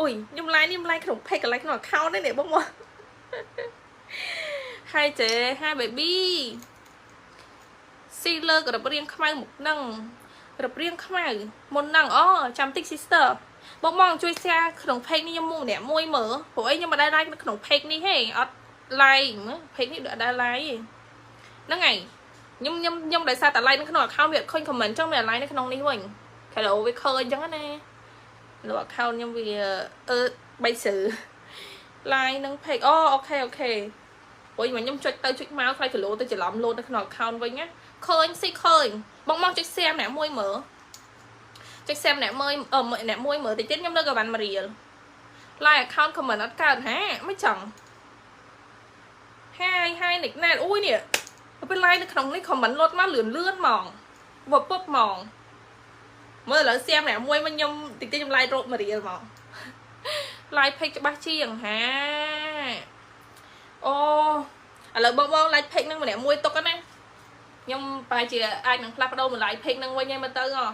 អូយខ្ញុំ line ខ្ញុំ line ក្នុង page កន្លែងក្នុង account នេះនេះបងមក Hai chế hai baby ស៊ីលើករឹបរៀងខ្មៅមុខនឹងករឹបរៀងខ្មៅមុននឹងអូចាំតិច sister បងមកជួយ share ក្នុង page នេះខ្ញុំមួយម្នាក់មួយមើលព្រោះអីខ្ញុំមិនដែល like នៅក្នុង page នេះទេអត់ like មើល page នេះអត់ដែល like ទេហ្នឹងហើយខ្ញុំខ្ញុំខ្ញុំដោយសារតែ like នៅក្នុង account វាអត់ឃើញ comment ចឹងវា like នៅក្នុងនេះវិញ Hello វាឃើញចឹងណា លើ account ខ្ញុំវាអឺបីស្ឺ like នឹង page អូអូខេអូខេព្រោះខ្ញុំខ្ញុំចុចទៅចុចមកខ្លាចគីឡូទៅច្រឡំលោតនៅក្នុង account វិញណាឃើញស៊ីឃើញបងមកចុច share ម្នាក់មួយមើលចុច share ម្នាក់មួយអឺម្នាក់មួយមើលតិចទៀតខ្ញុំលើកបានមួយរៀល like account comment អត់កើតហាមិនចឹងហាយហាយនិចណែតអូយនេះពេល like នៅក្នុងនេះ comment លោតមកលឿនលឿនហ្មងវពពហ្មង មើលឥឡូវ share ម្នាក់មួយមកខ្ញុំតិចតិចខ្ញុំ like រកមួយរៀលហ្មង like page ច្បាស់ជាងហាអូឥឡូវបងបង like page ហ្នឹងម្នាក់មួយទុកណាខ្ញុំប្រហែលជាអាចនឹងផ្លាស់ប្ដូរមួយ like page ហ្នឹងវិញឯងមើលទៅហ៎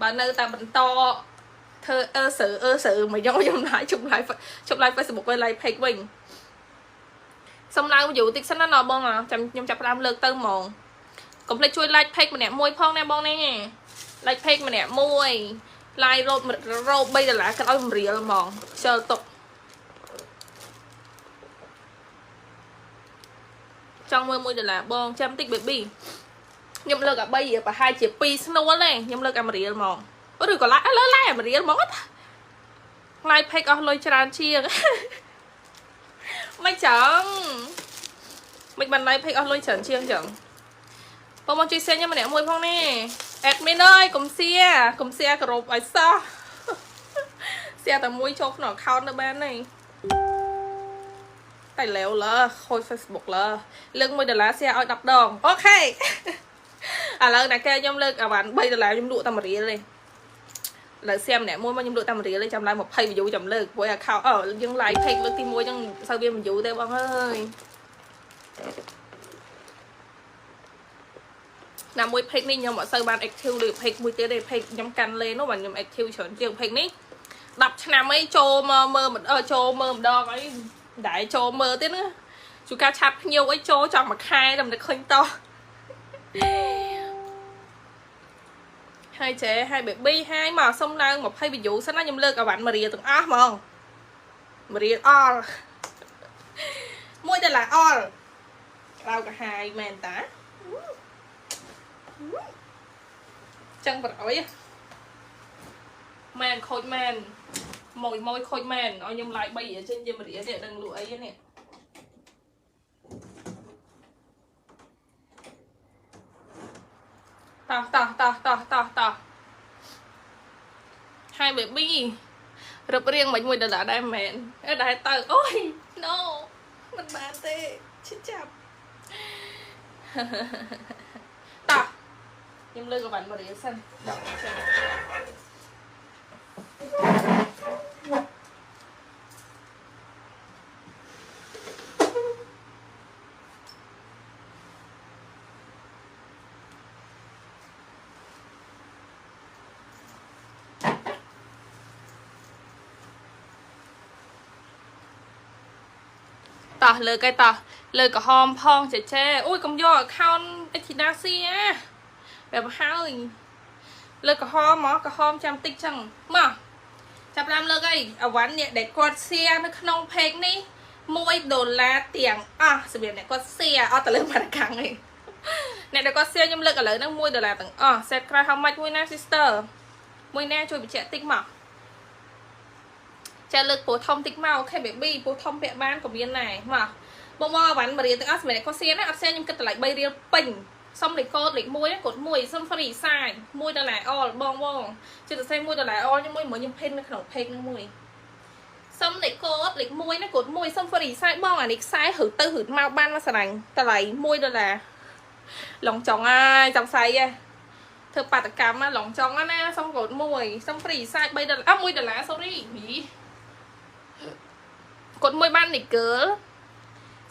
បើនៅតែបន្តធ្វើអឺស្រូអឺស្រូមកយកខ្ញុំណាជុំ live ជុំ live Facebook វិញ like page វិញសុំឡើងយូរតិចសិនណាបងចាំខ្ញុំចាប់ផ្ដើមលើកទៅហ្មងកុំភ្លេចជួយ like page ម្នាក់មួយផងណាបងណា like page ម្នាក់មួយ like រោបរោប3ដុល្លារគិតឲ្យ1រៀលហ្មងខ្ជិលទុកចង់មើល1ដុល្លារបងចាំតិច baby ខ្ញុំលើកអា3ប្រហែលជា2ស្នួលទេខ្ញុំលើកអា1រៀលហ្មងឬក៏ឡាយឥឡូវឡាយអា1រៀលហ្មងអត់ឡាយ page អស់លុយច្រើនជាងមិនចឹងមិនបានឡាយ page អស់លុយច្រើនជាងចឹងបងមកជួយសេញខ្ញុំម្នាក់មួយផងនេះ admin អើយកុំសៀកុំសៀគោរពឲ្យសោះសៀតែមួយចូលក្នុង account នៅបានទេតែឡេវលើខូច Facebook លើលើក1ដុល្លារសៀឲ្យ10ដងអូខេឥឡូវតែគេខ្ញុំលើកអាវ៉ាន់3ដុល្លារខ្ញុំលក់តែ1រៀលទេឥឡូវសៀម្នាក់មួយមកខ្ញុំលក់តែ1រៀលទេចាំឡើង20 view ចាំលើកព្រោះ account អឺយើង live page លើកទី1ចឹងសូវវា view ទេបងអើយ ណាមួយ page នេះខ្ញុំអត់សូវបាន active ដូច page មួយទៀតទេ page ខ្ញុំកាន់លេនោះបាទខ្ញុំ active ច្រើនជាង page នេះ10ឆ្នាំអីចូលមកមើលមិនអឺចូលមើលម្ដងអីមិនដែរចូលមើលទៀតណាជួការឆាត់ភ្ញៀវអីចូលចង់មួយខែតែមិនឃើញតោះហើយចេហើយ baby ហើយមកសុំឡើង20 view សិនណាខ្ញុំលើកអាវ៉ាន់មារីទាំងអស់ហ្មងមារីអល់1ដុល្លារអល់ក្រៅកាហាយមែនតា ចឹងប្រអុយមែនខូចមែនម៉ួយម៉ួយខូចមែនឲ្យខ្ញុំឡាយ3រៀលចេញយក1រៀលនេះដឹងលក់អីនេះតោះតោះតោះតោះតោះតោះហើយ baby រឹបរៀងមិន1ដុល្លារដែរមែនអឺដែរទៅអូយ no មិនបានទេឈឺចាប់ តោះខ្ញុំលើកកបាន់មករៀលសិនដល់ចាតោះលើកឯតោះលើកក្រហមផងចេចេអូយកុំយក account អេធីណាស៊ីអា បែបហើយលើកក្រហមមកក្រហមចាំតិចចឹងមកចាប់តាមលើកអីអវ៉ាន់នេះដែលគាត់ share នៅក្នុង page នេះ1ដុល្លារទាំងអស់សម្រាប់អ្នកគាត់ share អត់ទៅលើបារកាំងទេអ្នកដែលគាត់ share ខ្ញុំលើកឥឡូវហ្នឹង1ដុល្លារទាំងអស់ set ក្រោយ how much មួយណា sister មួយណាជួយបញ្ជាក់តិចមកចាលើកពូធំតិចមកអូខេ baby ពូធំពាក់បានក៏មានដែរមកបងមកអវ៉ាន់មួយរៀលទាំងអស់សម្រាប់អ្នកគាត់ share ណាអត់ share ខ្ញុំគិតតម្លៃ3រៀលពេញ សុំលេខកូដលេខ1កូដ1សុំ free សាយ1ដុល្លារអលបងបងជិតតែសេ1ដុល្លារអលខ្ញុំមួយមកខ្ញុំភិននៅក្នុង page ហ្នឹងមួយសុំលេខកូដលេខ1ណាកូដ1សុំ free សាយបងអានេះខ្សែហឺទៅហឺមកបានមកស្រឡាញ់តម្លៃ1ដុល្លារឡងចង់ហើយចង់ស្អីហ៎ធ្វើបាតកម្មឡងចង់ណាសុំកូដ1សុំ free សាយ3ដុល្លារអ1ដុល្លារ sorry ហីកូដ1បាននីកើ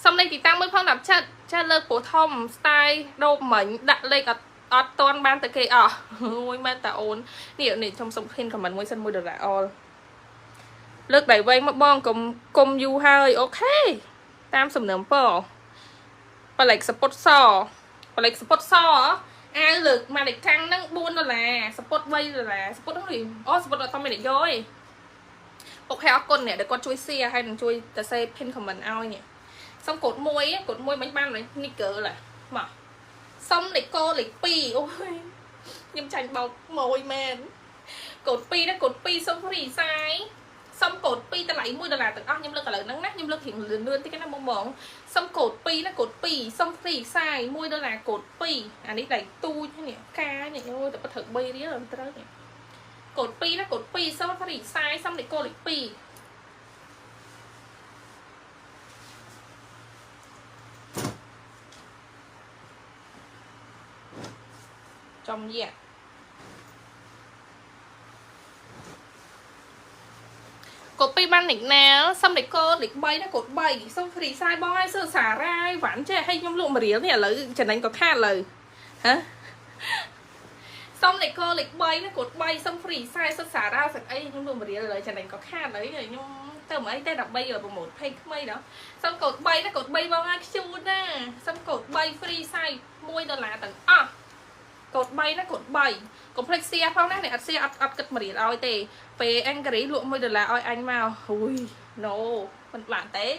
សុំលេខទីតាំងមួយផង10ចិត្ត ចាលើកព្រោះធំ style ដូបមិញដាក់លេខអត់អត់តន់បានតែគេអស់អូយមែនតាអូននេះនេះខ្ញុំសុំឃើញខមមិនមួយសិន1ដុល្លារអលលើកដៃវែងមកបងកុំកុំយូរហើយអូខេតាមសំណើមពប្លែកសពុតសប្លែកសពុតសអាវលើកមកលេខខាងហ្នឹង4ដុល្លារសពុត3ដុល្លារសពុតហ្នឹងនេះអូសពុតអត់តាមមានអ្នកយកទេអូខេអរគុណអ្នកដែលគាត់ជួយ share ហើយនឹងជួយតែ say pin comment ឲ្យនេះ សុំកូដ1កូដ1មិនបាននេះកើឡាមកសុំលេខកូលេខ2អូយខ្ញុំចាញ់បោកមួយមែនកូដ2ណាកូដ2សុំ free សាយសុំកូដ2តម្លៃ1ដុល្លារទាំងអស់ខ្ញុំលើកឥឡូវហ្នឹងណាខ្ញុំលើករៀងលឿនលឿនតិចណាបងបងសុំកូដ2ណាកូដ2សុំ free ខ្សែ1ដុល្លារកូដ2អានេះដៃទូចនេះការនេះអូតែប៉ត្រូវ3រៀលមិនត្រូវនេះកូដ2ណាកូដ2សុំ free ខ្សែសុំលេខកូដលេខ2 ចំយ៉ាកូដ2បានលេខណាសុំលេខកូដលេខ3ណាកូដ3សុំ free ខ្សែបងឲ្យសើសារ៉ាយវ៉ាន់ចេះឲ្យខ្ញុំលក់មួយរៀលនេះឥឡូវចំណេញក៏ខាតលើហ៎សុំលេខកលេខ3ណាកូដ3សុំ free 40សិតសារ៉ាសិតអីខ្ញុំលោកមរៀលលើចំណេញក៏ខាតហើយខ្ញុំទៅមកអីតែដើម្បីឲ្យប្រម៉ូទ page ថ្មីដល់សុំកូដ3ណាកូដ3បងឲ្យខ្ជូតណាសុំកូដ3 free 40 1ដុល្លារទាំងអស់ កូដ3ណាកូដ3កុំភ្លេច share ផងណាអ្នកអត់ share អត់អត់គិតមរៀលឲ្យទេពេលអេងការីលក់1ដុល្លារឲ្យអញមកហ៊ុយ no មិនបានទេ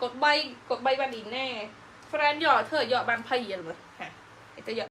កូដ3កូដ3បានឌីណា friend យកធ្វើឲ្យយកបាន20រៀលមើលហាទៅយក